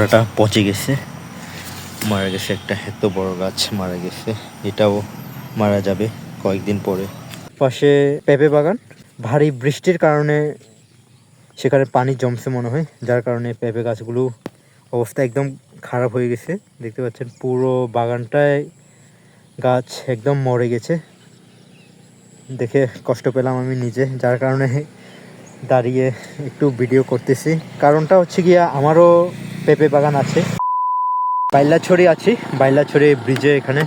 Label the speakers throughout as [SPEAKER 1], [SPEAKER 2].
[SPEAKER 1] গোড়াটা পচে গেছে। মারা গেছে একটা এত বড় গাছ, মারা গেছে। এটাও মারা যাবে কয়েকদিন পরে। পাশে পেঁপে বাগান। ভারী বৃষ্টির কারণে সেখানে পানি জমছে মনে হয়। যার কারণে পেঁপে গাছগুলো অবস্থা একদম খারাপ হয়ে গেছে। দেখতে পাচ্ছেন, পুরো বাগানটায় গাছ একদম মরে গেছে। দেখে কষ্ট পেলাম আমি নিজে, যার কারণে দাঁড়িয়ে একটু ভিডিও করতেছি। কারণটা হচ্ছে গিয়া আমারও পেঁপে বাগান আছে। বাইলাছড়ি আছি। বাইলাছড়ি ব্রিজে এখানে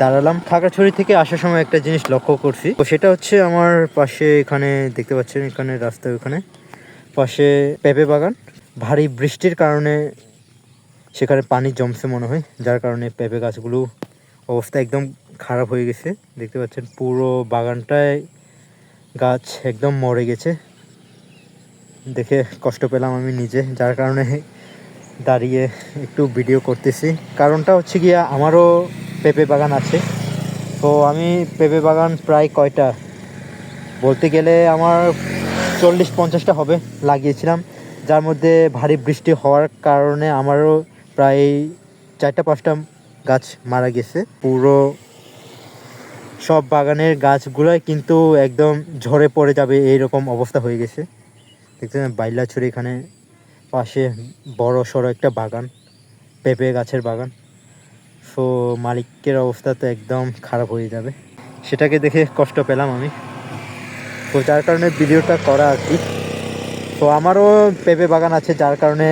[SPEAKER 1] দাঁড়ালাম। খাগড়াছড়ি থেকে আসার সময় একটা জিনিস লক্ষ্য করছি। তো সেটা হচ্ছে আমার পাশে এখানে, দেখতে পাচ্ছেন এখানে রাস্তা ওখানে, পাশে পেঁপে বাগান। ভারী বৃষ্টির কারণে সেখানে পানি জমছে মনে হয়। যার কারণে পেঁপে গাছগুলো অবস্থা একদম খারাপ হয়ে গেছে। দেখতে পাচ্ছেন পুরো বাগানটায় গাছ একদম মরে গেছে। দেখে কষ্ট পেলাম আমি নিজে, যার কারণে দাঁড়িয়ে একটু ভিডিও করতেছি। কারণটা হচ্ছে গিয়া আমারও পেঁপে বাগান আছে। তো আমি পেঁপে বাগান প্রায় কয়টা? বলতে গেলে আমার চল্লিশ পঞ্চাশটা হবে লাগিয়েছিলাম। যার মধ্যে ভারী বৃষ্টি হওয়ার কারণে আমারও প্রায় চারটা পাঁচটা গাছ মারা গেছে। পুরো সব বাগানের গাছগুলোই কিন্তু একদম ঝরে পড়ে যাবে, এইরকম অবস্থা হয়ে গেছে। দেখতে বাইলা বাইলাছড়ি এখানে পাশে বড় সড়ো একটা বাগান, পেঁপে গাছের বাগান। সো, মালিকের অবস্থা তো একদম খারাপ হয়ে যাবে। সেটাকে দেখে কষ্ট পেলাম আমি। তো যার কারণে ভিডিওটা করা আর কি। তো আমারও পেঁপে বাগান আছে, যার কারণে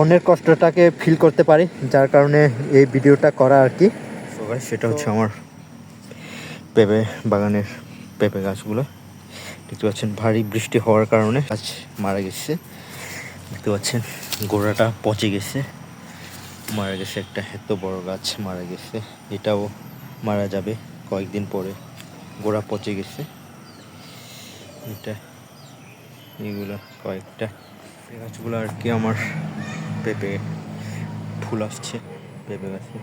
[SPEAKER 1] অন্যের কষ্টটাকে ফিল করতে পারি, যার কারণে এই ভিডিওটা করা আর কি। সেটা হচ্ছে আমার পেঁপে বাগানের পেঁপে গাছগুলো। দেখতে পাচ্ছেন, ভারী বৃষ্টি হওয়ার কারণে গাছ মারা গেছে। দেখতে পাচ্ছেন গোড়াটা পচে গেছে। মারা গেছে একটা এত বড় গাছ, মারা গেছে। এটাও মারা যাবে কয়েকদিন পরে। গোড়া পচে গেছে। এটা, এগুলো কয়েকটা। গাছগুলো আর কি আমার পেঁপে ফুল আসছে, পেঁপে গাছে।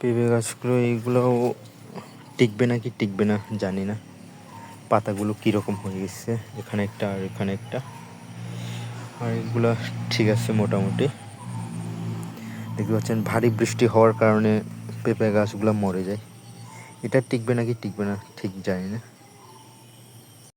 [SPEAKER 1] পেঁপে গাছগুলো এইগুলোও টিকবে না কি টিকবে না জানি না। পাতাগুলো কীরকম হয়ে গেছে, এখানে একটা আর এখানে একটা। আর ঠিক আছে মোটামুটি। দেখতে পাচ্ছেন, ভারী বৃষ্টি হওয়ার কারণে পেঁপে গাছগুলো মরে যায়। এটা টিকবে নাকি টিকবে না, ঠিক জানি না।